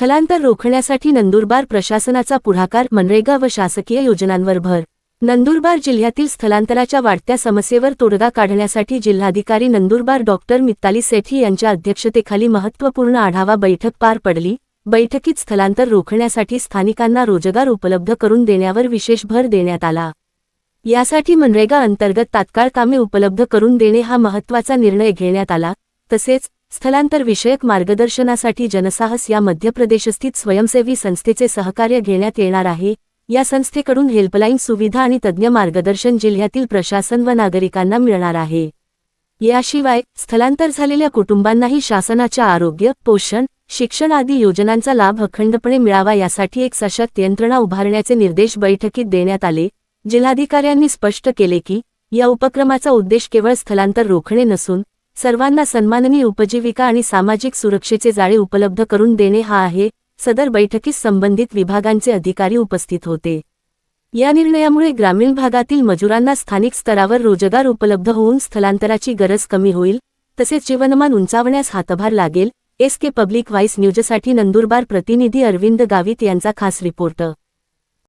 स्थलांतर रोखण्यासाठी नंदुरबार प्रशासनाचा पुढाकार मनरेगा व शासकीय योजनांवर भर. नंदुरबार जिल्ह्यातील स्थलांतराच्या वाढत्या समस्येवर तोडगा काढण्यासाठी जिल्हाधिकारी नंदुरबार डॉक्टर मित्ताली सेठी यांच्या अध्यक्षतेखाली महत्त्वपूर्ण आढावा बैठक पार पडली. बैठकीत स्थलांतर रोखण्यासाठी स्थानिकांना रोजगार उपलब्ध करून देण्यावर विशेष भर देण्यात आला. यासाठी मनरेगा अंतर्गत तात्काळ कामे उपलब्ध करून देणे हा महत्त्वाचा निर्णय घेण्यात आला. तसेच स्थलांतर विषयक मार्गदर्शनासाठी जनसाहस या मध्य प्रदेशस्थित स्वयंसेवी संस्थेचे सहकार्य घेण्यात येणार आहे. या संस्थेकडून हेल्पलाईन सुविधा आणि तज्ज्ञ मार्गदर्शन जिल्ह्यातील प्रशासन व नागरिकांना मिळणार आहे. याशिवाय स्थलांतर झालेल्या कुटुंबांनाही शासनाच्या आरोग्य पोषण शिक्षण आदी योजनांचा लाभ अखंडपणे मिळावा यासाठी एक सशक्त यंत्रणा उभारण्याचे निर्देश बैठकीत देण्यात आले. जिल्हाधिकाऱ्यांनी स्पष्ट केले की या उपक्रमाचा उद्देश केवळ स्थलांतर रोखणे नसून सर्वांना सन्माननीय उपजीविका आणि सामाजिक सुरक्षेचे जाळे उपलब्ध करून देणे हा आहे. सदर बैठकीस संबंधित विभागांचे अधिकारी उपस्थित होते. या निर्णयामुळे ग्रामीण भागातील मजुरांना स्थानिक स्तरावर रोजगार उपलब्ध होऊन स्थलांतराची गरज कमी होईल तसेच जीवनमान उंचावण्यास हातभार लागेल. एस के पब्लिक व्हाईस न्यूजसाठी नंदुरबार प्रतिनिधी अरविंद गावित यांचा खास रिपोर्ट.